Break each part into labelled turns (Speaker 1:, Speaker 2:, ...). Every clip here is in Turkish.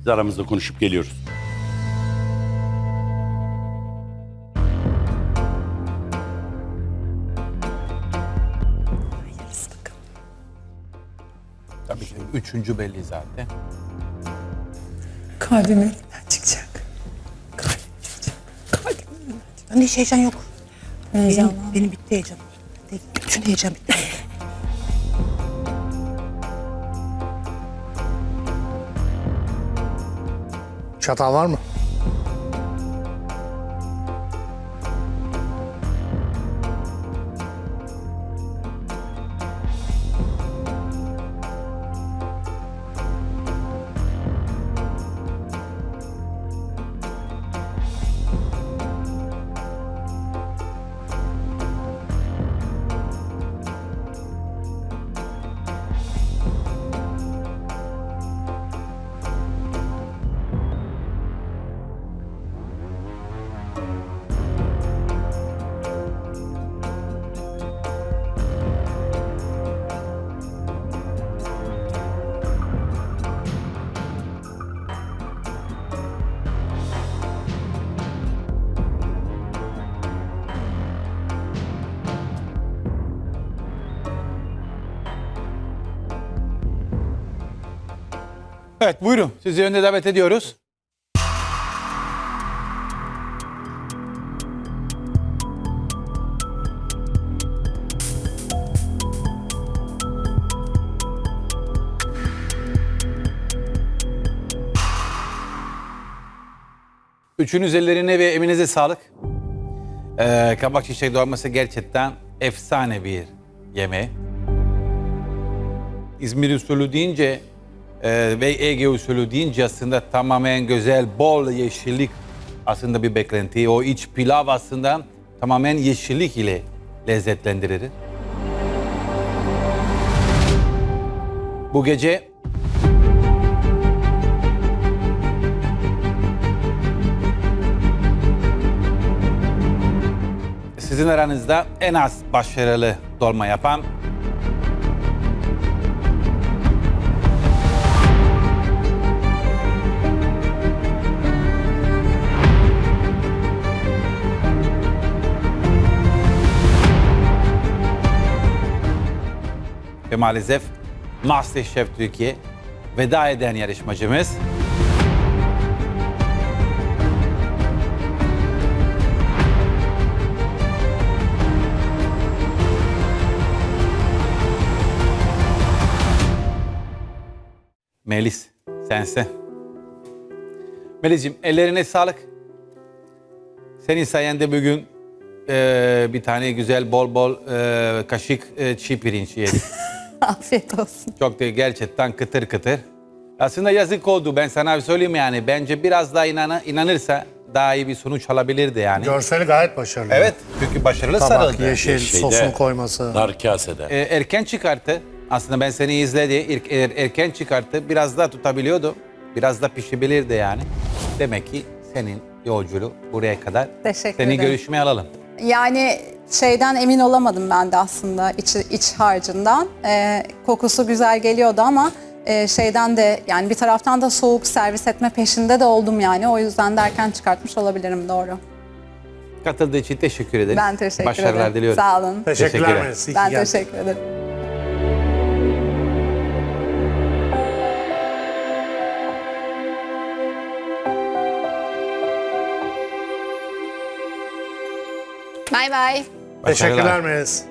Speaker 1: Biz aramızda konuşup geliyoruz.
Speaker 2: Tabii ki üçüncü belli zaten.
Speaker 3: Kalbim elinden çıkacak. Kalbim çıkacak. Kalbim elinden çıkacak.
Speaker 4: Bende hiç heyecan yok.
Speaker 3: Heyecan
Speaker 4: Benim, benim bitti heyecan. Bitti. Bütün heyecan bitti.
Speaker 5: Çatal var mı?
Speaker 2: Evet buyurun sizi önde davet ediyoruz. Üçünüz ellerine ve eminize sağlık. Ee, kabak çiçek dolması gerçekten efsane bir yemeği. İzmir usulü deyince e, ve Ege usulü deyince aslında tamamen güzel, bol yeşillik aslında bir beklenti. O iç pilav aslında tamamen yeşillik ile lezzetlendirir. Bu gece sizin aranızda en az başarılı dolma yapan maalesef Masterchef Türkiye veda eden yarışmacımız Melis sensin. Melis'ciğim ellerine sağlık. Senin sayende bugün eee, bir tane güzel bol bol eee, kaşık eee, çiğ pirinç yedik.
Speaker 4: Afiyet olsun.
Speaker 2: Çok da gerçekten kıtır kıtır. Aslında yazık oldu ben sana bir söyleyeyim yani. Bence biraz daha inana, inanırsa daha iyi bir sonuç alabilirdi yani.
Speaker 5: Görseli gayet başarılı.
Speaker 2: Evet çünkü başarılı
Speaker 5: Tabak,
Speaker 2: sarıldı.
Speaker 5: yeşil,
Speaker 1: Şeyde-
Speaker 5: sosunu koyması.
Speaker 1: Nar kasede.
Speaker 2: Ee, erken çıkarttı. Aslında ben seni izledi. Er- er- erken çıkarttı. Biraz daha tutabiliyordu. Biraz da pişebilirdi yani. Demek ki senin yolculuğu buraya kadar.
Speaker 6: Teşekkür
Speaker 2: Seni
Speaker 6: ederim.
Speaker 2: görüşmeye alalım.
Speaker 6: Yani şeyden emin olamadım ben de aslında iç, iç harcından. Ee, kokusu güzel geliyordu ama e, şeyden de yani bir taraftan da soğuk servis etme peşinde de oldum yani. O yüzden de erken çıkartmış olabilirim doğru.
Speaker 2: Katıldığı için teşekkür ederiz.
Speaker 6: Ben teşekkür
Speaker 2: Başarılar
Speaker 6: ederim.
Speaker 2: diliyorum.
Speaker 6: Sağ olun.
Speaker 5: Teşekkürler
Speaker 2: Teşekkürler.
Speaker 6: Ben
Speaker 5: geldin.
Speaker 6: teşekkür ederim. Bay bay.
Speaker 5: Teşekkürler Melis.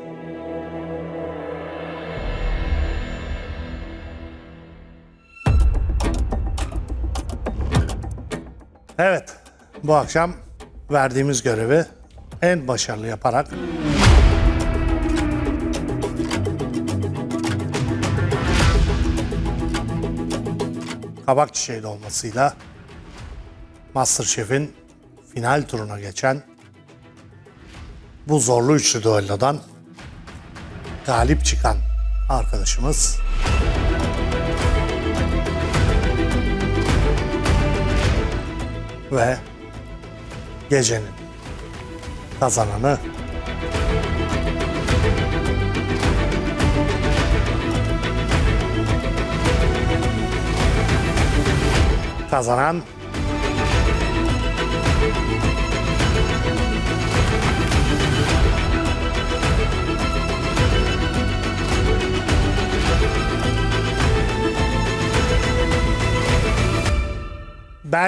Speaker 5: Evet, bu akşam verdiğimiz görevi en başarılı yaparak kabak çiçeği dolmasıyla Masterchef'in final turuna geçen bu zorlu üçlü düellodan galip çıkan arkadaşımız ve gecenin kazananı Kazanan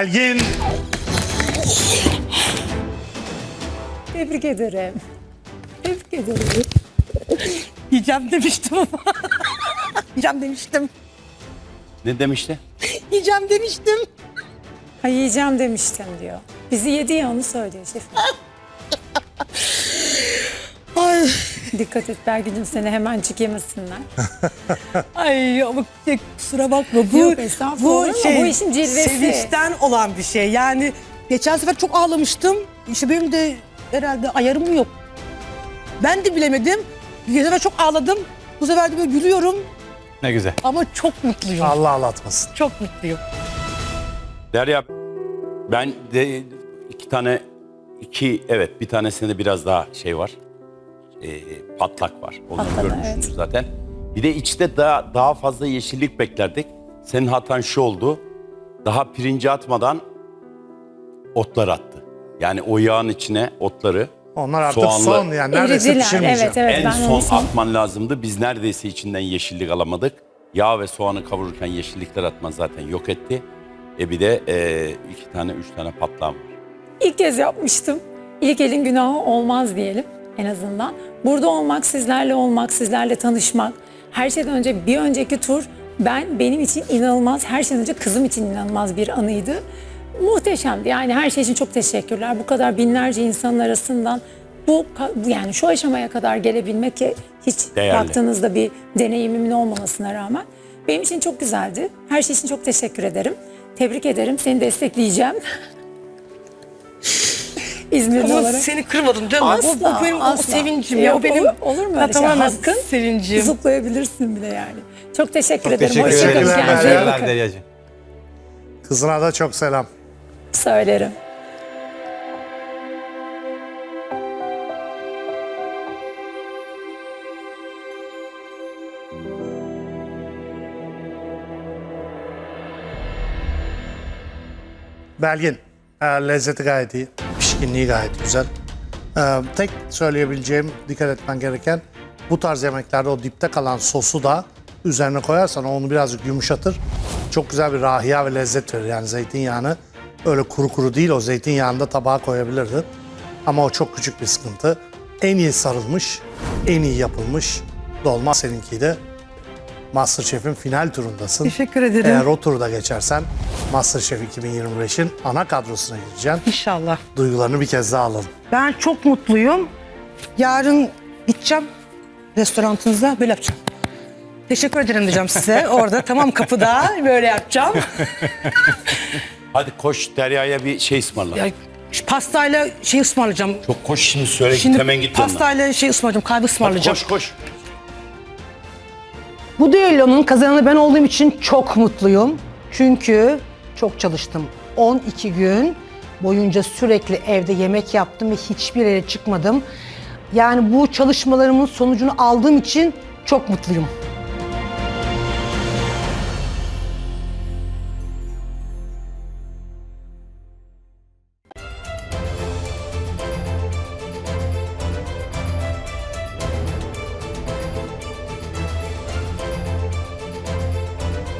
Speaker 5: Belgin
Speaker 3: Tebrik ederim. Tebrik ederim.
Speaker 4: Yiyeceğim demiştim ama. Yiyeceğim demiştim.
Speaker 1: Ne demişti?
Speaker 4: Yiyeceğim demiştim.
Speaker 3: Ha yiyeceğim demiştim diyor. Bizi yedi ya onu söylüyor şefim.
Speaker 4: Ay,
Speaker 3: Dikkat et Belgin'cim seni hemencik yemesinler.
Speaker 4: ay ama kusura bakma. Bu,
Speaker 3: Yok, estağfurullah olur mu? Bu işin cilvesi.
Speaker 4: Sevinçten olan bir şey. Yani geçen sefer çok ağlamıştım. İşte benim de herhalde ayarım yok. Ben de bilemedim. Geçen sefer çok ağladım. Bu sefer de böyle gülüyorum
Speaker 2: Ne güzel.
Speaker 4: ama çok mutluyum.
Speaker 5: Allah ağlatmasın.
Speaker 4: Çok mutluyum.
Speaker 1: Derya ben de iki tane iki evet bir tanesinde biraz daha şey var. Ee, patlak var. Onu
Speaker 3: Patladı,
Speaker 1: görmüşsünüz
Speaker 3: evet.
Speaker 1: zaten. Bir de içte daha, daha fazla yeşillik beklerdik. Senin hatan şu oldu. Daha pirinci atmadan otlar attı. Yani o yağın içine otları
Speaker 5: Onlar artık
Speaker 1: soğanlı
Speaker 5: son yani neredeyse
Speaker 3: Ericiler,
Speaker 5: pişirmeyeceğim.
Speaker 3: evet evet.
Speaker 1: en
Speaker 3: ben
Speaker 1: son
Speaker 3: onu son-
Speaker 1: atman lazımdı. Biz neredeyse içinden yeşillik alamadık. Yağ ve soğanı kavururken yeşillikler atman zaten yok etti. E bir de e, iki tane, üç tane patlağım var.
Speaker 3: İlk kez yapmıştım. İlk elin günahı olmaz diyelim en azından. Burada olmak, sizlerle olmak, sizlerle tanışmak. Her şeyden önce bir önceki tur ben benim için inanılmaz, her şeyden önce kızım için inanılmaz bir anıydı. Muhteşemdi. Yani her şey için çok teşekkürler. Bu kadar binlerce insanın arasından bu yani şu aşamaya kadar gelebilmek ki hiç
Speaker 1: Değerli.
Speaker 3: baktığınızda bir deneyimimin olmamasına rağmen benim için çok güzeldi. Her şey için çok teşekkür ederim. Tebrik ederim. Seni destekleyeceğim. İzmirli
Speaker 4: Ama
Speaker 3: olarak.
Speaker 4: seni kırmadım değil mi?
Speaker 3: Asla,
Speaker 4: o, o benim o
Speaker 3: asla.
Speaker 4: sevincim ya. O benim
Speaker 3: olur- olur mu öyle şey?
Speaker 4: tamamen
Speaker 3: Hakkın.
Speaker 4: sevincim.
Speaker 3: Zıplayabilirsin bile yani. Çok teşekkür ederim.
Speaker 2: Teşekkür ederim. Deryacığım.
Speaker 5: Kızına da çok selam.
Speaker 3: Söylerim.
Speaker 5: Belgin, lezzeti gayet iyi. Pişkinliği gayet güzel. E, tek söyleyebileceğim, dikkat etmen gereken bu tarz yemeklerde o dipte kalan sosu da üzerine koyarsan onu birazcık yumuşatır. Çok güzel bir rahiya ve lezzet verir. Yani zeytinyağını öyle kuru kuru değil o zeytinyağını da tabağa koyabilirdin. Ama o çok küçük bir sıkıntı. En iyi sarılmış, en iyi yapılmış dolma seninkiydi. Masterchef'in final turundasın.
Speaker 4: Teşekkür ederim.
Speaker 5: Eğer o turda geçersen Masterchef 2025'in ana kadrosuna gireceksin.
Speaker 4: İnşallah.
Speaker 5: Duygularını bir kez daha alalım.
Speaker 4: Ben çok mutluyum. Yarın gideceğim restoranınıza böyle yapacağım. Teşekkür ederim diyeceğim size. Orada tamam kapıda böyle yapacağım.
Speaker 1: Hadi koş Derya'ya bir şey ısmarla.
Speaker 4: Ya, şu pastayla şey ısmarlayacağım.
Speaker 1: Çok koş şimdi söyle
Speaker 4: Şimdi
Speaker 1: git hemen git yanına.
Speaker 4: pastayla şey ısmarlayacağım, kahve
Speaker 1: Hadi
Speaker 4: ısmarlayacağım.
Speaker 1: koş koş.
Speaker 4: Bu düellonun kazananı ben olduğum için çok mutluyum. Çünkü çok çalıştım. 12 gün boyunca sürekli evde yemek yaptım ve hiçbir yere çıkmadım. Yani bu çalışmalarımın sonucunu aldığım için çok mutluyum.